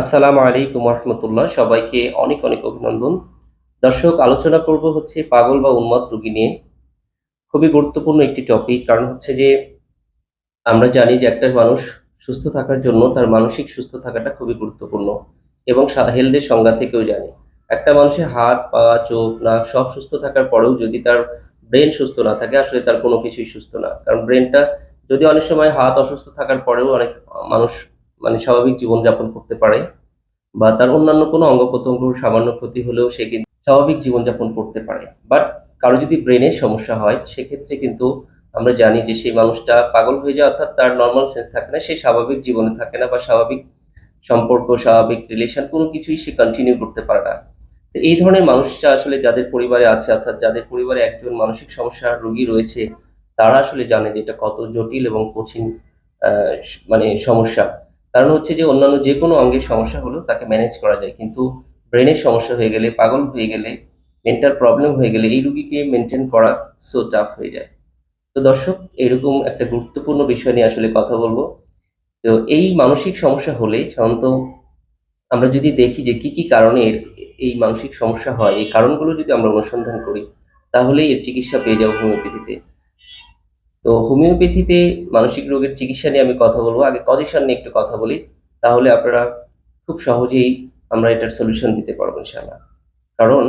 আসসালামু আলাইকুম রহমতুল্লাহ সবাইকে অনেক অনেক অভিনন্দন। দর্শক, আলোচনা করব হচ্ছে পাগল বা উন্মাদ রোগী নিয়ে। খুবই গুরুত্বপূর্ণ একটি টপিক কারণ হচ্ছে যে আমরা জানি যে একটা মানুষ সুস্থ থাকার জন্য তার মানসিক সুস্থ থাকাটা খুবই গুরুত্বপূর্ণ এবং হেলথের সংজ্ঞা থেকেও জানি। একটা মানুষের হাত, পা, চোখ, নাক সব সুস্থ থাকার পরেও যদি তার ব্রেন সুস্থ না থাকে, আসলে তার কোনো কিছুই সুস্থ না। কারণ ব্রেনটা যদি অনেক সময় হাত অসুস্থ থাকার পরেও অনেক মানুষ মানে স্বাভাবিক জীবনযাপন করতে পারে বা তার অন্যান্য কোনো অঙ্গ প্রত্যঙ্গর সামান্য ক্ষতি হলেও সে কিন্তু স্বাভাবিক জীবনযাপন করতে পারে। বাট কারও যদি ব্রেনের সমস্যা হয়, সেক্ষেত্রে কিন্তু আমরা জানি যে সেই মানুষটা পাগল হয়ে যায় অর্থাৎ তার নর্মাল সেন্স থাকে না, সে স্বাভাবিক জীবনে থাকে না বা স্বাভাবিক সম্পর্ক, স্বাভাবিক রিলেশন কোনো কিছুই সে কন্টিনিউ করতে পারে না। তো এই ধরনের মানুষটা আসলে যাদের পরিবারে আছে, অর্থাৎ যাদের পরিবারে একজন মানসিক সমস্যার রোগী রয়েছে, তারা আসলে জানে যে এটা কত জটিল এবং কঠিন মানে সমস্যা। কারণ হচ্ছে যে অন্যান্য যে কোনো অঙ্গের সমস্যা হলেও তাকে ম্যানেজ করা যায়। কিন্তু ব্রেনের সমস্যা হয়ে গেলে, পাগল হয়ে গেলে মেন্টাল প্রবলেম হয়ে গেলে এই রুগীকে মেনটেন করা সো টাফ হয়ে যায়। তো দর্শক, এরকম একটা গুরুত্বপূর্ণ বিষয় নিয়ে আসলে কথা বলব। তো এই মানসিক সমস্যা হলে সাধারণত আমরা যদি দেখি যে কি কি কারণে এই মানসিক সমস্যা হয়, এই কারণগুলো যদি আমরা অনুসন্ধান করি, তাহলেই এর চিকিৎসা পেয়ে যাব হোমিওপ্যাথিতে। তো হোমিওপ্যাথিতে মানসিক রোগের চিকিৎসা নিয়ে আমি কথা বলব। আগে পজিশন নিয়ে একটু কথা বলি, তাহলে আপনারা খুব সহজেই আমরা এটার সলিউশন দিতে পারব ইনশাআল্লাহ। কারণ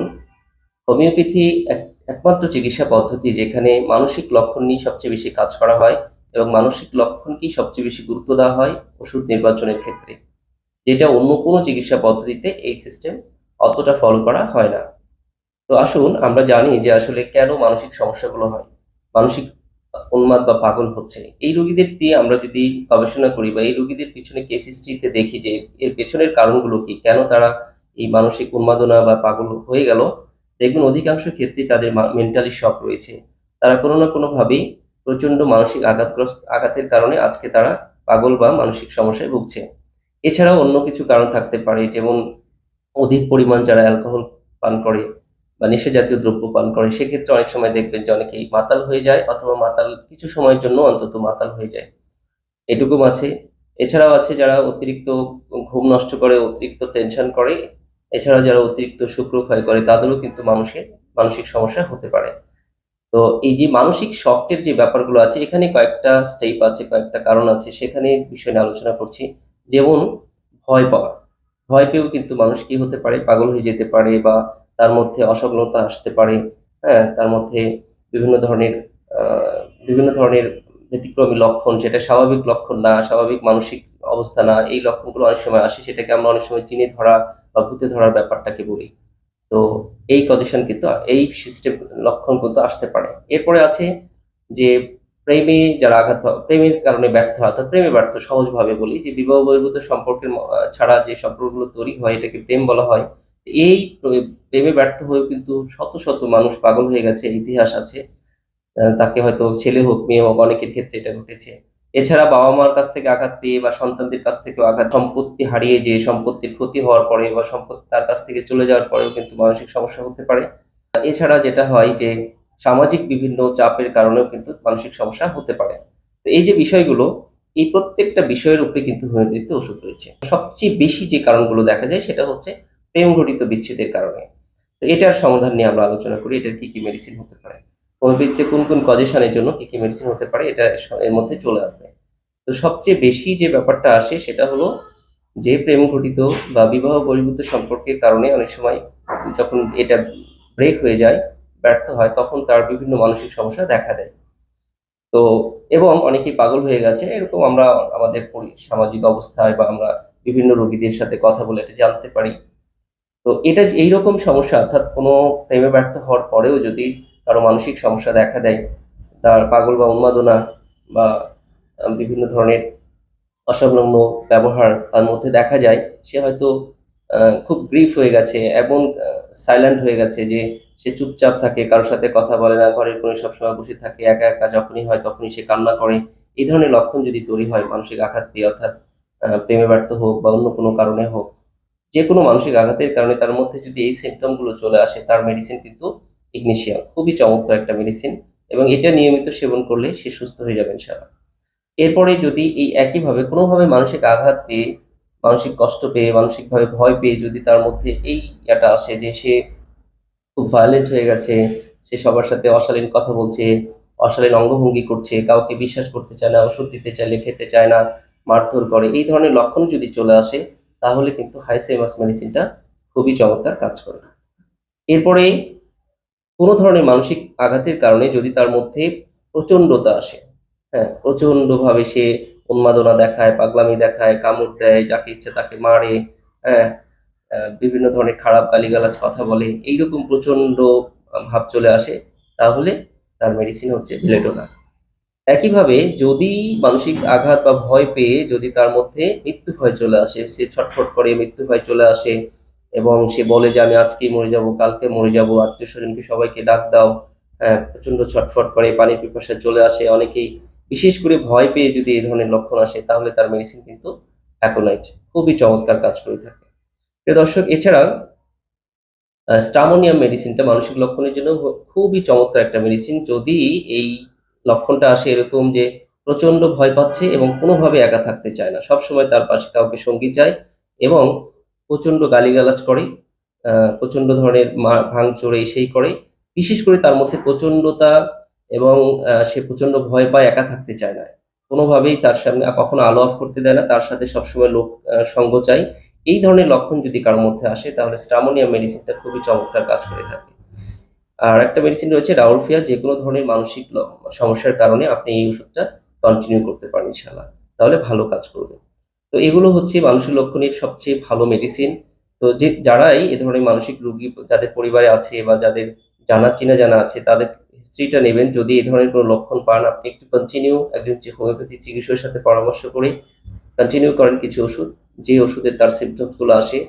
হোমিওপ্যাথি এক, একমাত্র চিকিৎসা পদ্ধতি যেখানে মানসিক লক্ষণ নিয়ে সবচেয়ে বেশি কাজ করা হয় এবং মানসিক লক্ষণকেই সবচেয়ে বেশি গুরুত্ব দেওয়া হয় ওষুধ নির্বাচনের ক্ষেত্রে। যেটা অন্য কোনো চিকিৎসা পদ্ধতিতে এই সিস্টেম অতটা ফলো করা হয় না। তো আসুন আমরা জানি যে আসলে কেন মানসিক সমস্যাগুলো হয়। মানসিক উন্মাদ বা পাগল হচ্ছে এই রোগীদের দিয়ে আমরা যদি গবেষণা করি বা এই রোগীদের পিছনে কেস হিস্ট্রিতে দেখি যে এর পেছনের কারণগুলো কি, কেন তারা এই মানসিক উন্মাদনা বা পাগল হয়ে গেল, দেখবেন অধিকাংশ ক্ষেত্রে তাদের মেন্টালি শক রয়েছে। তারা কোনো না কোনো ভাবেই প্রচণ্ড মানসিক আঘাতগ্রস্ত, আঘাতের কারণে আজকে তারা পাগল বা মানসিক সমস্যায় ভুগছে। এছাড়াও অন্য কিছু কারণ থাকতে পারে, যেমন অধিক পরিমাণ যারা অ্যালকোহল পান করে বা নেশা জাতীয় দ্রব্য পান করে সেক্ষেত্রে অনেক সময় দেখবেন যে অনেকেই মাতাল হয়ে যায় অথবা মাতাল কিছু সময়ের জন্য অন্তত মাতাল হয়ে যায়। এটুকুম আছে। এছাড়াও আছে যারা অতিরিক্ত ঘুম নষ্ট করে, অতিরিক্ত টেনশন করে, এছাড়াও যারা অতিরিক্ত শুক্র ক্ষয় করে, তাদেরও কিন্তু মানুষের মানসিক সমস্যা হতে পারে। তো এই যে মানসিক শক্টের যে ব্যাপারগুলো আছে, এখানে কয়েকটা স্টেপ আছে, কয়েকটা কারণ আছে, সেখানে বিষয় নিয়ে আলোচনা করছি। যেমন ভয় পাওয়া। ভয় পেয়েও কিন্তু মানুষ কি হতে পারে? পাগল হয়ে যেতে পারে বা তার মধ্যে অসফলতা আসতে পারে হ্যাঁ তার মধ্যে বিভিন্ন ধরনের বিভিন্ন ধরনের ব্যতিক্রমী লক্ষণ, যেটা স্বাভাবিক লক্ষণ না, স্বাভাবিক মানসিক অবস্থা না, এই লক্ষণগুলো অনেক সময় আসে, সেটাকে আমরা অনেক সময় চিনে ধরা বা ভূতে ধরার ব্যাপারটাকে বলি। তো এই কন্ডিশন কিন্তু, এই সিস্টেম লক্ষণ কিন্তু আসতে পারে। এরপরে আছে যে প্রেমে যারা আঘাত, প্রেমের কারণে ব্যর্থ হয় অর্থাৎ প্রেমে ব্যর্থ সহজভাবে বলি, যে বিবাহ বহির্ভূত সম্পর্কের ছাড়া যে সম্পর্কগুলো তৈরি হয়, এটাকে প্রেম বলা হয় এই প্রেমে ব্যর্থ হয়েও কিন্তু শত শত মানুষ পাগল হয়ে গেছে, ইতিহাস আছে। তাকে হয়তো ছেলে হোক, মেয়ে হোক, অনেকের ক্ষেত্রে এটা ঘটেছে। এছাড়া বাবা মার কাছ থেকে আঘাত পেয়ে বা সন্তানদের কাছ থেকেও আঘাত, সম্পত্তি হারিয়ে যে সম্পত্তির ক্ষতি হওয়ার পরে বা সম্পত্তি তার কাছ থেকে চলে যাওয়ার পরেও কিন্তু মানসিক সমস্যা হতে পারে। এছাড়া যেটা হয় যে, সামাজিক বিভিন্ন চাপের কারণেও কিন্তু মানসিক সমস্যা হতে পারে। তো এই যে বিষয়গুলো, এই প্রত্যেকটা বিষয়ের উপরে কিন্তু হোমিওপ্যাথিতে ওষুধ রয়েছে। সবচেয়ে বেশি যে কারণগুলো দেখা যায়, সেটা হচ্ছে প্রেম ঘটিত বিচ্ছেদের কারণে। তো এটার সমাধান নিয়ে আমরা আলোচনা করি, এটার কি কি মেডিসিন হতে পারে। হোমিওপ্যাথিতে কোন কোন কজেশনের জন্য কি কি মেডিসিন হতে পারে, এটা এর মধ্যে চলে আসবে। তো সবচেয়ে বেশি যে ব্যাপারটা আসে সেটা হলো যে প্রেম ঘটিত বা বিবাহ বহির্ভূত সম্পর্কের কারণে অনেক সময় যখন এটা ব্রেক হয়ে যায়, ব্যর্থ হয়, তখন তার বিভিন্ন মানসিক সমস্যা দেখা দেয়। তো এবং অনেকেই পাগল হয়ে গেছে, এরকম আমরা আমাদের সামাজিক অবস্থায় বা আমরা বিভিন্ন রোগীদের সাথে কথা বলে এটা জানতে পারি। তো এটা এইরকম সমস্যা, অর্থাৎ কোনো প্রেমে ব্যর্থ হওয়ার পরেও যদি কারও মানসিক সমস্যা দেখা দেয়, তার পাগল বা উন্মাদনা বা বিভিন্ন ধরনের অসংলগ্ন ব্যবহার তার মধ্যে দেখা যায়, সে হয়তো খুব গ্রিফ হয়ে গেছে এবং সাইলেন্ট হয়ে গেছে যে সে চুপচাপ থাকে, কারোর সাথে কথা বলে না, ঘরের কোণে সবসময় বসে থাকে, একা একা যখনই হয় তখনই সে কান্না করে। এই ধরনের লক্ষণ যদি তৈরি হয়, মানসিক আঘাত পেয়ে, অর্থাৎ প্রেমে ব্যর্থ হোক বা অন্য কোনো কারণে হোক যে কোনো মানসিক আঘাতের কারণে তার মধ্যে যদি এই সিমটমগুলো চলে আসে, তার মেডিসিন কিন্তু ইগনিশিয়াম খুবই চমৎকার একটা মেডিসিন এবং এটা নিয়মিত সেবন করলে সে সুস্থ হয়ে যাবে ইনশাআল্লাহ। এরপরে যদি এই একইভাবে কোনোভাবে মানসিক আঘাত পেয়ে, মানসিক কষ্ট পেয়ে, মানসিকভাবে ভয় পেয়ে যদি তার মধ্যে এই ইয়াটা আসে যে সে খুব ভায়োলেন্ট হয়ে গেছে, সে সবার সাথে অশালীন কথা বলছে, অশালীন অঙ্গভঙ্গি করছে, কাউকে বিশ্বাস করতে চায় না, ওষুধ দিতে চাইলে খেতে চায় না, মারধর করে, এই ধরনের লক্ষণ যদি চলে আসে তাহলে কিন্তু হাইসেমাস মেডিসিনটা খুবই চমৎকার কাজ করে এরপরে কোনো ধরনের মানসিক আঘাতের কারণে যদি তার মধ্যে প্রচণ্ডতা আসে হ্যাঁ প্রচণ্ডভাবে সে উন্মাদনা দেখায়, পাগলামি দেখায়, কামড় দেয়, যাকে ইচ্ছে তাকে মারে হ্যাঁ বিভিন্ন ধরনের খারাপ গালিগালাজ কথা বলে, এইরকম প্রচণ্ড ভাব চলে আসে, তাহলে তার মেডিসিন হচ্ছে বেলেডোনা একইভাবে যদি মানসিক আঘাত বা ভয় পেয়ে যদি তার মধ্যে মৃত্যু ভয় চলে আসে, সে ছটফট করে মৃত্যু ভয় চলে আসে এবং সে বলে যে, আমি আজকেই মরে যাব, কালকে মরে যাব, আত্মীয় স্বজনকে সবাইকে ডাক দাও। হ্যাঁ প্রচণ্ড ছটফট করে পানির পিপাসা চলে আসে। অনেকেই বিশেষ করে ভয় পেয়ে যদি এই ধরনের লক্ষণ আসে, তাহলে তার মেডিসিন কিন্তু অ্যাকোনাইট খুবই চমৎকার কাজ করে থাকে। প্রিয় দর্শক, এছাড়া স্টামোনিয়াম মেডিসিনটা মানসিক লক্ষণের জন্য খুবই চমৎকার একটা মেডিসিন যদি এই লক্ষণটা আসে এরকম যে প্রচণ্ড ভয় পাচ্ছে এবং কোনোভাবে একা থাকতে চায় না। সব সময় তার পাশে কাউকে সঙ্গী চায় এবং প্রচণ্ড গালিগালাজ করে প্রচণ্ড ধরনের ভাঙচুর এই সেই করে। বিশেষ করে তার মধ্যে প্রচন্ডতা এবং সে প্রচণ্ড ভয় পায়, একা থাকতে চায় না। কোনোভাবেই তার সামনে কখনো আলো অফ করতে দেয় না, তার সাথে সবসময় লোক সঙ্গ চাই এই ধরনের লক্ষণ যদি কারোর মধ্যে আসে, তাহলে স্টামোনিয়াম মেডিসিনটা খুবই চমৎকার কাজ করে থাকে। আর একটা মেডিসিন রয়েছে রাউলফিয়া যে কোনো ধরনের মানসিক সমস্যার কারণে আপনি এই ওষুধটা কন্টিনিউ করতে পারেন ইনশাল্লাহ তাহলে ভালো কাজ করবে। তো এগুলো হচ্ছে মানসিক লক্ষণের সবচেয়ে ভালো মেডিসিন তো যে, যারাই এ ধরনের মানসিক রোগী, যাদের পরিবারে আছে বা যাদের জানা, চিনা, জানা আছে, তাদের হিস্ট্রিটা নেবেন। যদি এই ধরনের কোনো লক্ষণ পান, আপনি একটু কন্টিনিউ একজন যে হোমিওপ্যাথি চিকিৎসকের সাথে পরামর্শ করে কন্টিনিউ করেন কিছু ওষুধ। যে ওষুধের তার সিমটমসগুলো আসে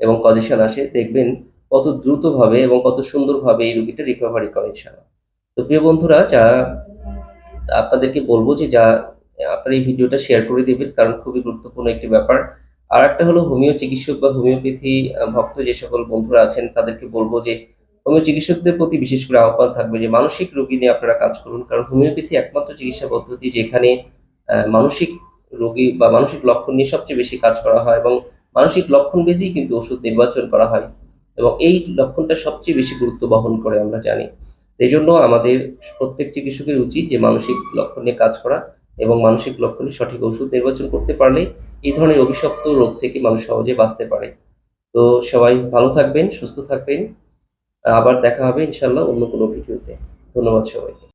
এবং কজেশন আসে, দেখবেন কত দ্রুতভাবে এবং কত সুন্দরভাবে এই রোগীটা রিকভারি করে ইনশাআল্লাহ। তো প্রিয় বন্ধুরা, যা আপনাদেরকে বলব যে যা আপনার এই ভিডিওটা শেয়ার করে দিবেন, কারণ খুবই গুরুত্বপূর্ণ একটি ব্যাপার। আর একটা হলো হোমিও চিকিৎসক বা হোমিওপ্যাথি ভক্ত যে সকল বন্ধুরা আছেন, তাদেরকে বলব যে হোমিও চিকিৎসকদের প্রতি বিশেষ করে আহ্বান থাকবে যে মানসিক রোগী নিয়ে আপনারা কাজ করুন, কারণ হোমিওপ্যাথি একমাত্র চিকিৎসা পদ্ধতি যেখানে মানসিক রোগী বা মানসিক লক্ষণ নিয়ে সবচেয়ে বেশি কাজ করা হয় এবং মানসিক লক্ষণ বেশি কিন্তু ওষুধ নির্বাচন করা হয়। এবং এই লক্ষণটা সবচেয়ে বেশি গুরুত্ব বহন করে আমরা জানি। এই জন্য আমাদের প্রত্যেক চিকিৎসকের উচিত যে মানসিক লক্ষণ নিয়ে কাজ করা এবং মানসিক লক্ষণে সঠিক ওষুধ নির্বাচন করতে পারলে এই ধরনের অভিশপ্ত রোগ থেকে মানুষ সহজে বাঁচতে পারে। তো সবাই ভালো থাকবেন, সুস্থ থাকবেন। আবার দেখা হবে ইনশাল্লাহ অন্য কোনো ভিডিওতে। ধন্যবাদ সবাইকে।